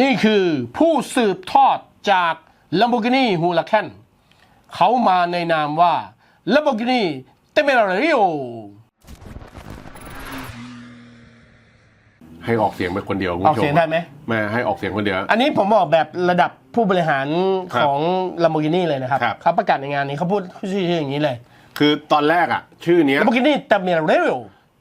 นี่คือผู้สืบทอดจาก Lamborghini Huracan เขามาในนามว่า Lamborghini Temerario ให้ออกเสียงไปคนเดียวคุณออกผู้ชมเสียงได้ไหมแม่ให้ออกเสียงคนเดียว อันนี้ผมบอกแบบระดับผู้บริหารครับของ Lamborghini เลยนะครับ ครับ เขาประกาศในงานนี้เขาพูดชื่ออย่างนี้เลย คือตอนแรกอะ ชื่อเนี้ย Lamborghini Temerario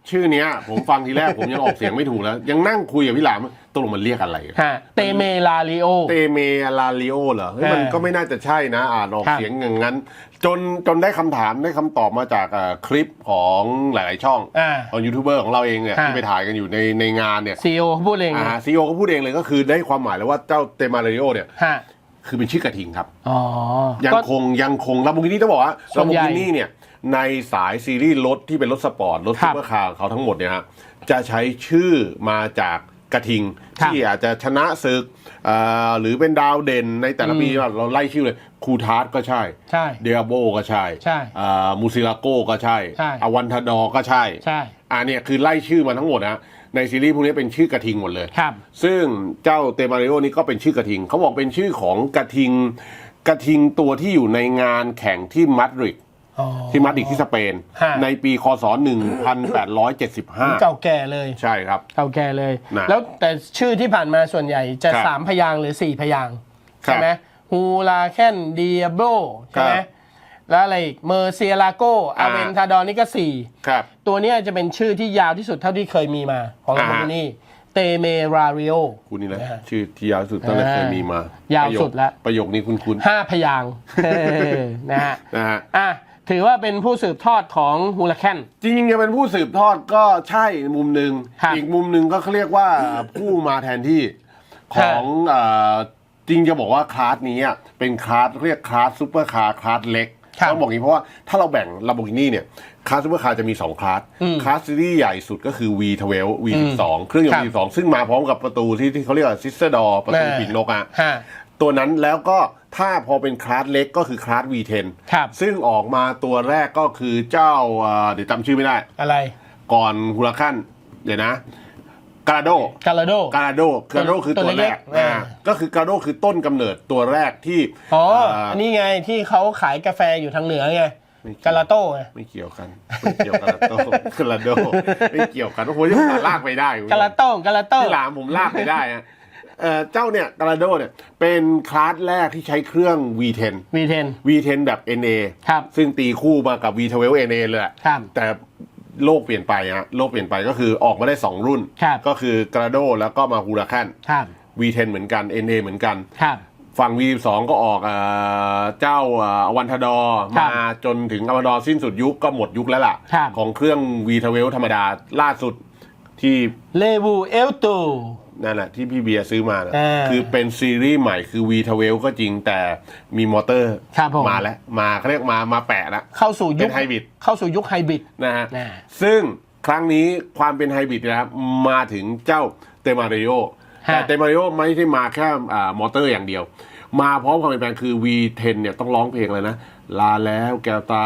ชื่อเนี้ย ผมฟังทีแรกผมยังออกเสียงไม่ถูกแล้ว ยังนั่งคุยกับพี่หลาม ตกลงมันเรียกอะไรฮะเตเมลาริโอ เตเมลาลิโอเหรอเฮ้ยมันเออก็ไม่น่าจะใช่นะ อ่านออกครับเสียงอย่างนั้น จนจนได้คำถามได้คำตอบมาจากเอ่อคลิปของหลาย ๆ ช่องอ่าของยูทูบเบอร์ของเราเองเนี่ยฮะ ที่ไปถ่ายกันอยู่ในในงานเนี่ยซีโอเขาพูดเองอ่าซีโอก็พูดเองเลยก็คือได้ความหมายแล้วว่าเจ้าเตมาลิโอเนี่ย ฮะคือเป็นชื่อกระทิงครับ อ๋อยังก็ คงยังคงลาโบกินี่ต้องบอกว่าส่ลาวนโบใหญ่กินี่เนี่ยในสายซีรีส์รถที่เป็นรถสปอร์ต รถครัซุบปเปอร์คาร์ของเขาทั้งหมดเนี่ยฮะจะใช้ชื่อมาจาก กระทิง ครับที่อาจจะชนะศึกอ่าหรือเป็นดาวเด่นในแต่ละปีเราไล่ชื่อเลยคูทาร์ก็ใช่ใช่เดียโบก็ใช่ใช่อ่ามูซิลาโกก็ใช่ใช่ อวันทาดอก็ใช่ ใช่อ่าเนี่ยคือไล่ชื่อมาทั้งหมดนะในซีรีส์พวกนี้เป็นชื่อกระทิงหมดเลย ครับ ซึ่งเจ้าเตมาริโอนี่ก็เป็นชื่อกระทิง เขาบอกเป็นชื่อของกระทิง กระทิงตัวที่อยู่ในงานแข่งที่มาดริดอ๋อ ที่มาดริดที่สเปน ฮะ ในปีคศ 1875 เก่าแก่เลย ใช่ครับ เก่าแก่เลย นะแล้วแต่ชื่อที่ผ่านมาส่วนใหญ่จะครับสามพยางค์หรือสี่พยางค์ครับใช่ไหมฮูลาแคนเดียโบใช่ไหมครับแล้วอะไรอีกเมอร์เซียลาโกอาอ่า เวนทาดอนนี่ก็สี่ครับ ตัวเนี้ยจะเป็นชื่อที่ยาวที่สุดเท่าที่เคยมีมาของลาอ่าโบกินี่เตเมราริโอ คุณนี่แหละนะฮะชื่อที่ยาวที่สุดตั้งแต่อ่าเคยมีมา ยาวสุดแล้วประโยคนี้คุณคุณห้าพยางค์ เออนะฮะ นะฮะ อะ ถือว่าเป็นผู้สืบทอดของฮูลาแคนจริงๆจะเป็นผู้สืบทอดก็ใช่มุมหนึ่งครับอีกมุมหนึ่งก็เขาเรียกว่าผู้มาแทนที่ของเอ่อจริงจะบอกว่าคลาสนี้อะเป็นคลาสเรียกคลาสซูเปอร์คาร์คลาสเล็กครับต้องบอกอย่างนี้เพราะว่าถ้าเราแบ่งลาโบกินี่เนี่ยคลาสซูเปอร์คาร์จะมี 2 คลาสอืมคลาสซีรีส์ใหญ่สุดก็คือ V12 V12 เครื่องยนครัต์บ V12 ซึ่งมาพร้อมกับประตูที่ที่เขาเรียกว่าซิสเตอร์ดอประตูอ่าปีกนกอะฮะ ตัวนั้นแล้วก็ถ้าพอเป็นคลาสเล็กก็คือคลาส V10 ครับ ซึ่งออกมาตัวแรกก็คือเจ้าเอ่อเดี๋ยวจำชื่อไม่ได้ อะไรก่อนฮูราคันเดี๋ยวนะกาโด กาลาโด กาโดกาโดคือตัตัววเล็แรกกๆอ่าอ่า ก็คือกาโดคือต้นกำเนิดตัวแรกที่อ๋อาอันนี้ไงที่เขาขายกาแฟอยู่ทางเหนือไงไม่เกี่ยวกาลาโต้ไงไม่เกี่ยวกันไม่เกี่ยวกันโตกาโดไม่เกี่ยวกันโอ้โหยังหาลากไปได้กาลาโต้กาลาโต้ ที่หลามผมลากไปได้อะ เอ่อเจ้าเนี่ยกาโดเนี่ยเป็นคลาสแรกที่ใช้เครื่อง V10 วีเทน V10 แบบ NA ครับซึ่งตีคู่มากับ V12 NA เลยแหละครับแต่โลกเปลี่ยนไปฮะโลกเปลี่ยนไปก็คือออกมาได้ 2 รุ่นครับก็คือกราโดแล้วก็มาฮูราคันครับ V10 เหมือนกัน NA เหมือนกันครับฝั่ง V12 ก็ออกเอ่อเจ้าเอ่ออวันทดอครับมาจนถึงอวันทดอสิ้นสุดยุคก็หมดยุคแล้วล่ะครับของเครื่อง V12 ธรรมดาล่าสุด ที่เลวูเอลตู นั่นแหละที่พี่เบียร์ซื้อมานะอ่าคือเป็นซีรีส์ใหม่คือ V12 ก็จริงแต่มีมอเตอร์ครับผม มาแล้ว มาเขาเรียกมามาแปะแล้ว เข้าสู่ยุเป็คนไฮบริด เข้าสู่ยุคไฮบริด นะฮะน่ะซึ่งครั้งนี้ความเป็นไฮบริดนะครับ มาถึงเจ้าเตมาริโอฮะ แต่เตมาริโอไม่ได้มาแค่อ่ามอเตอร์อย่างเดียว มาพร้อมความเปลี่ยนแปลงคือ V10 เนี่ยต้องร้องเพลงเลยนะ ลาแล้วแก้วตา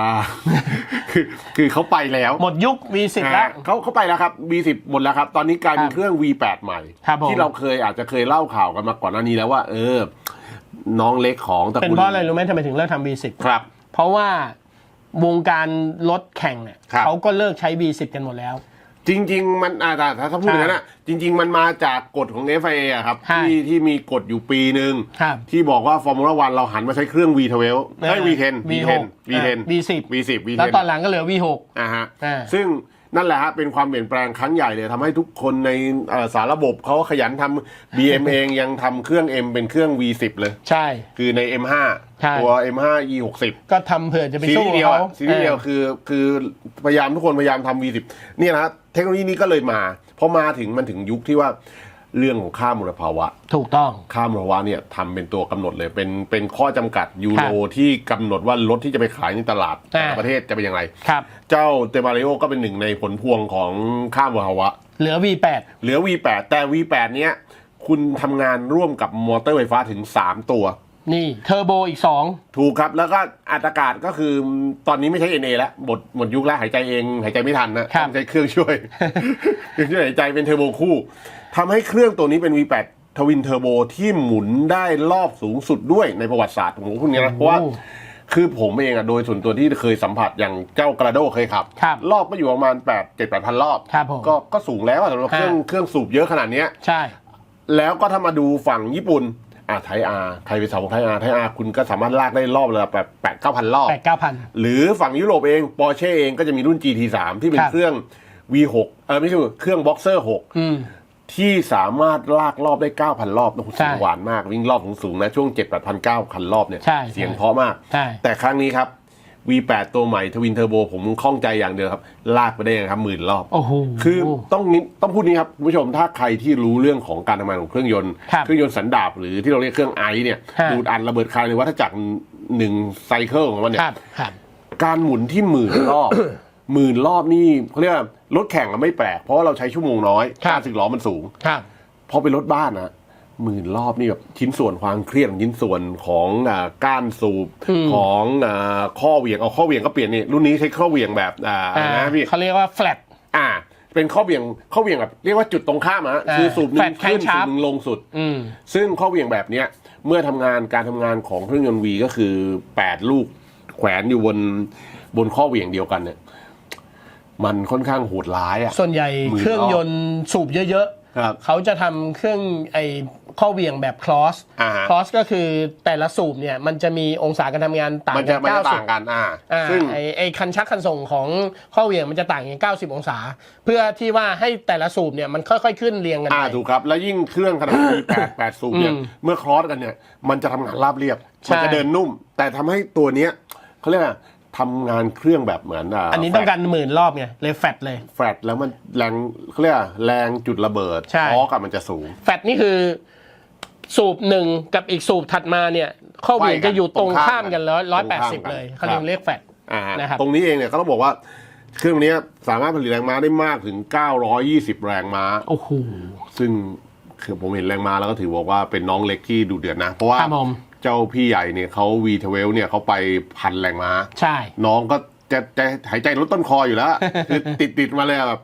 คือคือเขาไปแล้วหมดยุค V10 แล้วอ่าเขาเขาไปแล้วครับ V10 หมดแล้วครับ ตอนนี้กลายเป็นครับเครื่อง V8 ใหม่ครับผมที่เราเคยอาจจะเคยเล่าข่าวกันมาก่อนหน้านี้แล้วว่า เออ น้องเล็กของตระเป็นกูลเพราะอะไรรู้ไหมทำไมถึงเลิกทำ V10 ครับ เพราะว่าวงการรถแข่งเนี่ยครับเขาก็เลิกใช้ V10 กันหมดแล้ว จริง ๆ มันอาจจะถ้าพูดอย่างนั้นอะจริง ๆ มันมาจากกฎของ FIA อะครับ ใช่ที่ที่มีกฎอยู่ปีหนึ่งครับที่บอกว่าฟอร์มูล่าวันเราหันมาใช้เครื่อง V12 ไม่ V10 V6 V10 V10 V10 V10 แล้วตอนหลังก็เหลือ V6 อ่าฮะอ่า ซึ่งนั่นแหละฮะเป็นความเปลี่ยนแปลงครั้งใหญ่เลยทำให้ทุกคนในเอ่อสารระบบเขาขยันทำ BM เองยังทำเครื่อง M เป็นเครื่อง V10 เลย ใช่ คือใน M5 ใช่ ตัว M5 E60 ก็ทำเผื่อจะไปซีสู้รีส์เดียวเขาอะซีรีส์เดียวคือคือพยายามทุกคนพยายามทำ V10 เนี่ยนะฮะ เทคโนโลยีนี้ก็เลยมาพอมาถึงมันถึงยุคที่ว่าเรื่องของค่ามลภาวะ ถูกต้อง ค่ามลภาวะเนี่ยทำเป็นตัวกำหนดเลยเป็นเป็นข้อจำกัดยูโรครับที่กำหนดว่ารถที่จะไปขายในตลาดอ่าต่างประเทศจะเป็นอย่างไร ครับ เจ้าเตมาริโอก็เป็นหนึ่งในผลพวงของค่ามลภาวะ เหลือ V8 เหลือ V8 แต่ V8 เนี้ยคุณทำงานร่วมกับมอเตอร์ไฟฟ้าถึง 3 ตัว นี่เทอร์โบอีกถูกครับ แล้วก็อัตรากาศก็คือตอนนี้ไม่ใช่ NA แล้วหมดหมดยุคแล้วหายใจเองหายใจไม่ทันนะต้องใช้เครื่องช่วยเครื่องช่วยหายใจเป็นเทอร์โบคู่ทำให้เครื่องตัวนี้เป็น V8 ทวินเทอร์โบที่หมุนได้รอบสูงสุดด้วยในประวัติศาสตร์ของพวกนี้นะเพราะว่าคือผมเองอะโดยส่วนตัวที่เคยสัมผัสอย่างเจ้ากระโดเคยขับครับรอบก็อยู่ประมาณ8 7 8พันรอบครับผมก็ก็สูงแล้วอะสำหรับเครื่องฮะเครื่องสูบเยอะขนาดเนี้ยใช่ แล้วก็ถ้ามาดูฝั่งญี่ปุ่น อ่าไทยอาใครไปสาวกไทยอาไทยอาคุณก็สามารถลากได้รอบละแบบแปดเก้าพันรอบ แปดเก้าพัน หรือฝั่งยุโรปเองปอร์เช่เองก็จะมีรุ่น GT3 ที่เป็นครับ เครื่อง V6 เออไม่ใช่เครื่อง Boxer อืม6ที่สามารถลากรอบได้ 9,000 รอบนะคุณใช่เสียงหวานมาก วิ่งรอบสูงๆนะ ช่วง 7 8 0 0 9,000 รอบเนี่ย ใช่เสียงเพราะมาก ใช่แต่ครั้งนี้ครับ V8 ตัวใหม่ทวินเทอร์โบผมข้องใจอย่างเดียวครับ ลากไปได้ยังไงครับหมื่นรอบ โอ้โห คือต้องนิดต้องพูดนี้ครับคุณผู้ชมถ้าใครที่รู้เรื่องของการทำงานของเครื่องยนต์ ครับเครื่องยนต์สันดาปหรือที่เราเรียกเครื่องไอเนี่ยฮะ ดูดอัดระเบิดคายในวัฏจักรหนึ่งไซเคิลของมันเนี่คยรับครับ การหมุนที่หมื่นรอบ หมื่นรอบนี่เขาเรียกว่ารถแข่งอะไม่แปลก เพราะว่าเราใช้ชั่วโมงน้อยครับ การสึกล้อมันสูง ครับ พอเป็นรถบ้านนะ หมื่นรอบนี่แบบชิ้นส่วนความเครียดของชิ้นส่วนของอ่าก้านสูบอืมของอ่าข้อเหวี่ยงเอาข้อเหวี่ยงก็เปลี่ยนนี่รุ่นนี้ใช้ข้อเหวี่ยงแบบอ่าอะไรนะพี่เขาเรียกว่า flat อ่า เป็นข้อเหวี่ยงข้อเหวี่ยงแบบเรียกว่าจุดตรงข้ามอะอ่าคือสูบหนึ่ง Flat ขึ้น crankshaft สูบหนึ่งลงสุดอืมซึ่งข้อเหวี่ยงแบบเนี้ยเมื่อทำงานการทำงานของเครื่องยนต์วีก็คือ8ลูกแขวนอยู่บนบนข้อเหวี่ยงเดียวกันเนี่ยมันค่อนข้างโหดร้ายอะส่วนใหญ่หมื่นรอบเครื่องยนต์สูบเยอะครับๆเขาจะทำเครื่องไอ ข้อเหวี่ยงแบบคลอสอ่าฮะ คลอสก็คือแต่ละสูบเนี่ยมันจะมีองศาการทำงานต่างมันกัจะนมันจะ90ต่างกันอ่าอ่าซึ่ง ไอไอคันชักคันส่งของข้อเหวี่ยงมันจะต่างกัน 90 องศา เพื่อที่ว่าให้แต่ละสูบเนี่ยมันค่อย ๆ ขึ้นเรียงกันอ่าไป ถูกครับ แล้วยิ่งเครื่องขนาดมีแปดแปดสูบเนี่ยอืมเมื่อคลอสกันเนี่ย มันจะทำงานราบเรียบ ใช่ มันจะเดินนุ่ม แต่ทำให้ตัวเนี้ยเขาเรียกว่าทำงานเครื่องแบบเหมือนอ่าอันนี้ต้องการหมื่นรอบไงเลยแฟตเลย แฟลตแล้วมันแรงเขาเรียกว่าแรงจุดระเบิดใช่ทอร์กอะมันจะสูง แฟตนี่คือ สูบหนึ่งกับอีกสูบถัดมาเนี่ยข้อเหวี่ยงจะอยู่ตรงข้ามกันร้อยร้อยแปดสิบเลยเขาเรียกเรียกแฟตอ่านะครับตรงนี้เองเนี่ยก็ต้องบอกว่าเครื่องเนี้ยสามารถผลิตแรงม้าได้มากถึง 920 แรงม้า โอ้โห ซึ่งคือผมเห็นแรงม้าแล้วก็ถือบอกว่าเป็นน้องเล็กที่ดูเดือดนะ เพราะว่าครับผมเจ้าพี่ใหญ่เนี่ยเขา V12 เนี่ยเขาไปพันแรงม้า ใช่ น้องก็จะจะหายใจลดต้นคออยู่แล้วคือติดติดมาเลยอะแบบ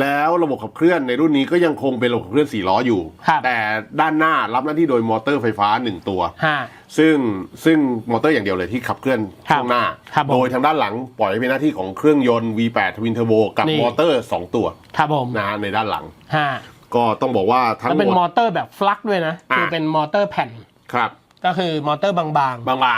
แล้วระบบขับเคลื่อนในรุ่นนี้ก็ยังคงเป็นระบบขับเคลื่อน4ล้ออยู่ ครับแต่ด้านหน้ารับหน้าที่โดยมอเตอร์ไฟฟ้า 1 ตัว ฮะซึ่งซึ่งมอเตอร์อย่างเดียวเลยที่ขับเคลื่อนครับช่วงหน้า ครับผมโดยทางด้านหลังปล่อยให้เป็นหน้าที่ของเครื่องยนต์ V8 Twin Turbo กับนี่ มอเตอร์ 2 ตัวครับผมนะฮะในด้านหลัง ฮะก็ต้องบอกว่าทั้งแล้วหเป็นมมอด เตอร์แบบฟลักด้วยนะอ่าคือเป็นมอเตอร์แผ่น ครับ ก็คือมอเตอร์บางบาง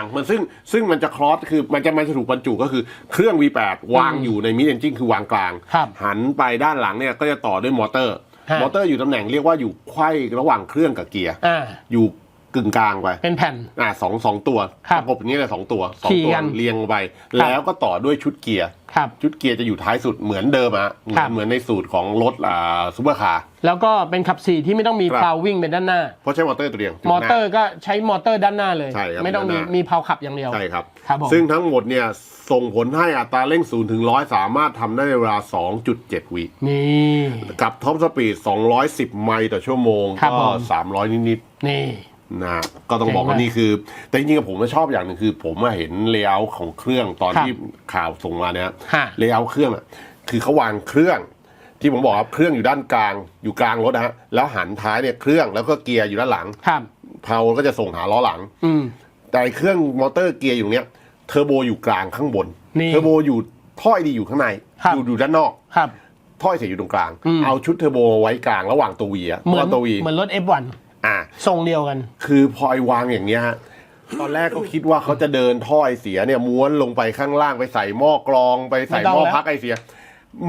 ๆ มันซึ่งซึ่งมันจะคลอสคือมันจะมันจะถูกบรรจุก็คือเครื่อง V8 วางอยู่ในมิดเอนจินคือวางกลาง ครับหันไปด้านหลังเนี่ยก็จะต่อด้วยมอเตอร์ ฮะ มอเตอร์อยู่ตำแหน่งเรียกว่าอยู่ไขว้ระหว่างเครื่องกับเกียร์ๆอ่า อยู่ กึ่งกลางไปเป็นแผ่น อ่าสองสองตัวครับประกบอย่างนี้เลยสองตัวสองขี่ตัวกันเรียงไปแล้วก็ต่อด้วยชุดเกียร์ ครับ ชุดเกียร์จะอยู่ท้ายสุดเหมือนเดิมอะเหมืครัอนบ เหมือนในสูตรของรถอ่าซูเปอร์คาร์ แล้วก็เป็นขับสี่ที่ไม่ต้องมีครับ เพลาวิ่งเป็นด้านหน้า เพราะใช้มอเตอร์ตัวเดียวจุดมอหน้าเตอร์ก็ใช้มอเตอร์ด้านหน้าเลย ใช่ครับไม่ต้องมีด้านหน้ามี มีเพลาขับอย่างเดียว ใช่ครับ ครับผม ซึ่งทั้งหมดเนี่ยส่งผลให้อัตราเร่ง0ูนถึงร้อยสามารถทำได้ในเวลา 2.7 วินี่ กับท็อปสปีด 210 ไมล์ต่อชั่วโมง ครับก็ ผม 300 นิด นี่ๆ นะก็ต้องบอกว่าเจ๋งมากนี่คือ แต่จริงๆผมก็ชอบอย่างหนึ่งคือ ผมมาเห็นเลเยอร์ของเครื่องตอนครับที่ข่าวส่งมาเนี่ยฮะเลเยอร์เครื่องอะคือเขาวางเครื่อง ที่ผมบอกครับเครื่องอยู่ด้านกลางอยู่กลางรถนะฮะแล้วหันท้ายเนี่ยเครื่องแล้วก็เกียร์อยู่ด้านหลังครับเพาก็จะส่งหาล้อหลัง อืมแต่เครื่องมอเตอร์เกียร์อยู่เนี้ยเทอร์โบอยู่กลางข้างบนนี่เทอร์โบอยู่ท่อยดีอยู่ข้างในครับอยู่อยู่ด้านนอกครับท่อยเสียอยู่ตรงกลางอืมเอาชุดเทอร์โบไว้กลางระหว่างตัววีอะเหมือนพราะตัววีเหมือนรถ F1 อ่าทรงเดียวกัน คือพอไอวางอย่างเงี้ยฮะตอนแรกก็คิดว่าเขาจะเดินท่อไอเสียเนี่ยม้วนลงไปข้างล่างไปใส่หม้อกรองไปใส่ไม่ต้หองม้อแล้วพักไอเสีย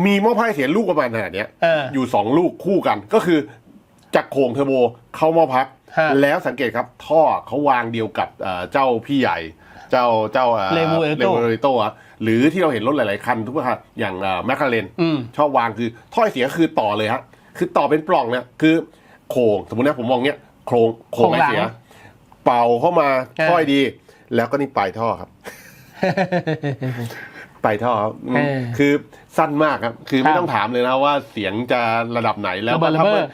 มีหม้อพักไอเสียลูกประมาณขนาดเนี้ยเอออยู่สองลูกคู่กัน ก็คือจากโครงเทอร์โบเข้าหม้อพัก ฮะ แล้วสังเกตครับท่อเขาวางเดียวกับเอ่อเจ้าพี่ใหญ่ เจ้าเจ้า Levu Eto เลเวอร์โตอะหรือที่เราเห็นรถหลาย ๆ คันทุกคันอย่างแมคคาเรนอืม ชอบวางคือท่อไอเสียคือต่อเลยฮะคือต่อเป็นปล่องเนี่ยคือโครงสมมตินะผมมองเนี้ย โครงโครงไอเสียโครงหลังเป่าเข้ามาเออท่อยดี แล้วก็นี่ปลายท่อครับปลายท่อครับอืมเออคือสั้นมากครับ คือคไม่รับต้องถามเลยนะว่าเสียงจะระดับไหนแล้วระเบิดถ้าระเบ้อ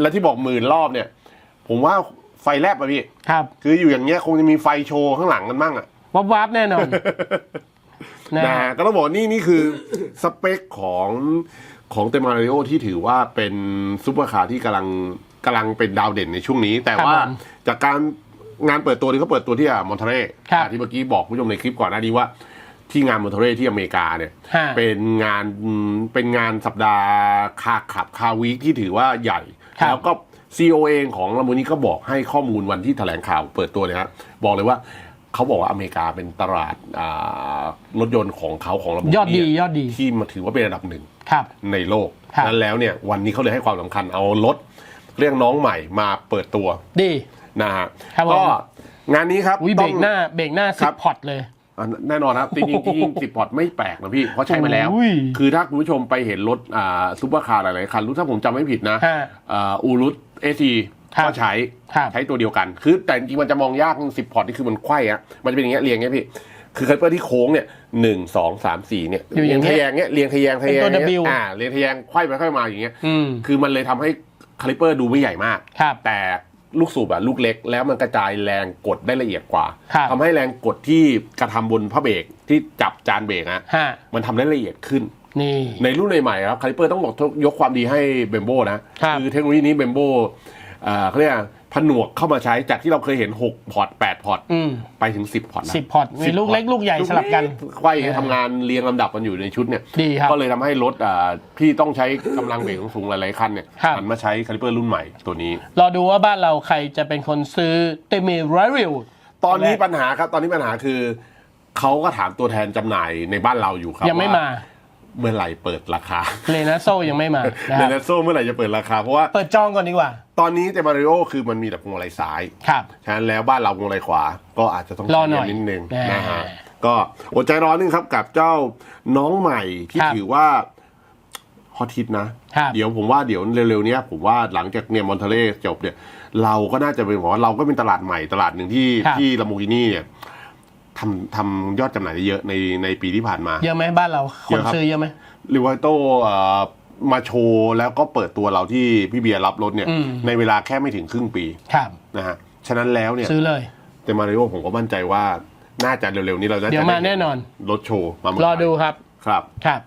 แล้วที่บอกหมื่นรอบเนี่ย ผมว่าไฟแลบอะพี่ครับ คืออยู่อย่างเงี้ยคงจะมีไฟโชว์ข้างหลังกันบ้างอะวับวับๆแน่นอนนะนะก็ต้องบอกว่านี่นี่คือสเปคของของเตมาริโอที่ถือว่าเป็นซูเปอร์คาร์ที่กำลัง กำลังเป็นดาวเด่นในช่วงนี้ แต่ครับว่าผมจากการงานเปิดตัวที่เขาเปิดตัวที่มอนเทเรครับ ที่เมื่อกี้บอกผู้ชมในคลิปก่อนหน้านี้ว่า ที่งานมอนเทเรที่อเมริกาเนี่ย ฮะ เป็นงานอืมเป็นงานสัปดาห์คาขับคาวีคที่ถือว่าใหญ่ ครับแล้วก็ซีโอเองของลาโมนี่ก็บอกให้ข้อมูลวันที่แถลงข่าวเปิดตัวเนี่ยฮะบอกเลยว่าเขาบอกว่าอเมริกาเป็นตลาดอ่ารถยนต์ของเขาของลาโมนี่ยอดดียอดดี ที่มาถือว่าเป็นอันดับหนึ่ง ครับ ในโลกครับ นั้นแล้วเนี่ยวันนี้เขาเลยให้ความสำคัญเอารถ เรื่องน้องใหม่มาเปิดตัวดีนะฮะครับผม ก็งานนี้ครับอุ้ยเบรต้องกหน้าเบรกหน้าคสิรับบ พอร์ตเลย อะแน่นอนครับจริงๆจริงๆสิบพอร์ตไม่แปลกนะพี่ เพราะใช้มาแล้วอุ้ยคือถ้าคุณผู้ชมไปเห็นรถอ่าซุปเปอร์คาร์หลายๆคันรู้ถ้าผมจำไม่ผิดนะฮะอ่าอูรุตเอทีครับก็ใช้ครับใช้ตัวเดียวกัน คือแต่จริงๆมันจะมองยากสิบพอร์ตนี่คือมันไขว้อะมันจะเป็นอย่างเงี้ยเรียงอย่างเงี้ยพี่ คือคาลิเปอร์ที่โค้งเนี่ยหนึ่งสองสามสี่เนี่ยอยู่อเรียย่างงทะเงี้ยแยงเงี้ยเรียงทะแยงทะแยงเป็นตัวเงี้ย W อ่าเรียงทะแยงไขว้ไปไขว้มาอย่างเงี้ย อืม คือมันเลยทำให้ คาลิเปอร์ดูไม่ใหญ่มาก ครับ แต่ลูกสูบอะลูกเล็กแล้วมันกระจายแรงกดได้ละเอียดกว่าครับ ทำให้แรงกดที่กระทำบนพระเบรกที่จับจานเบรกนะฮะมันทำได้ละเอียดขึ้น นี่ ในรุ่นใหม่ๆครับคาลิเปอร์ต้องบอกยกความดีให้เบมโบนะครับอเทคโนโลยีนี้เบมโบเขาเรียก ผนวกเข้ามาใช้จากที่เราเคยเห็น 6 พอร์ต 8 พอร์ต อืมไปถึง 10 พอร์ตแล้วสิบพอร์ตมีลูกเล็กลูกใหญ่สลับกัน ไขว้ทำงานเรียงลำดับกันอยู่ในชุดเนี่ย ดีครับ ก็เลยทำให้รถอ่าที่ต้องใช้กำลังเบรกสูงๆหลายๆคันเนี่ยครับ หันมาใช้คาลิเปอร์รุ่นใหม่ตัวนี้ รอดูว่าบ้านเราใครจะเป็นคนซื้อเตมิไรวิล ตอนนี้แรกปัญหาครับ ตอนนี้ปัญหาคือ เขาก็ถามตัวแทนจำหน่ายในบ้านเราอยู่ครับยังไม่ว่มา เมื่อไหร่เปิดราคาเลนาโซยังไม่มานะคเดรับนโซเมื่อไหร่จะเปิดราคา เพราะว่าเปิดจองก่อนดีกว่า ตอนนี้เตมาริโอคือมันมีแต่พวงมาลัยซ้าย ครับ ฉะนั้นแล้วบ้านเราพวงมาลัยขวา ก็อาจจะต้องรอหน่อยนิดนึงอ่านนะฮะก็อดใจรอนึงครับกับเจ้าน้องใหม่ที่ครับถือว่าฮอตฮิตนะ ครับเดี๋ยวผมว่าเดี๋ยวเร็วๆเนี้ยผมว่าหลังจากเนี่ยมอนเทเล่จบเนี่ย เราก็น่าจะเป็นบอกว่าเราก็เป็นตลาดใหม่ตลาดหนึ่งที่ครับที่ลาโมกินี่เนี่ย ทำทำยอดจำหน่ายได้เยอะในในปีที่ผ่านมา เยอะไหมบ้านเราคเยนอะครับซื้อเยอะไหมริวาโต้มาโชว์แล้วก็เปิดตัวเราที่พี่เบียร์รับรถเนี่ยอืมในเวลาแค่ไม่ถึงครึ่งปีครับนะฮะฉะนั้นแล้วเนี่ยซื้อเลยแต่มาริโอผมก็มั่นใจว่าน่าจะเร็วๆนี้เราจะเดี๋ยวมาแน่นอนรถโชว์มาเมืงรอไทยดูครับครับครับ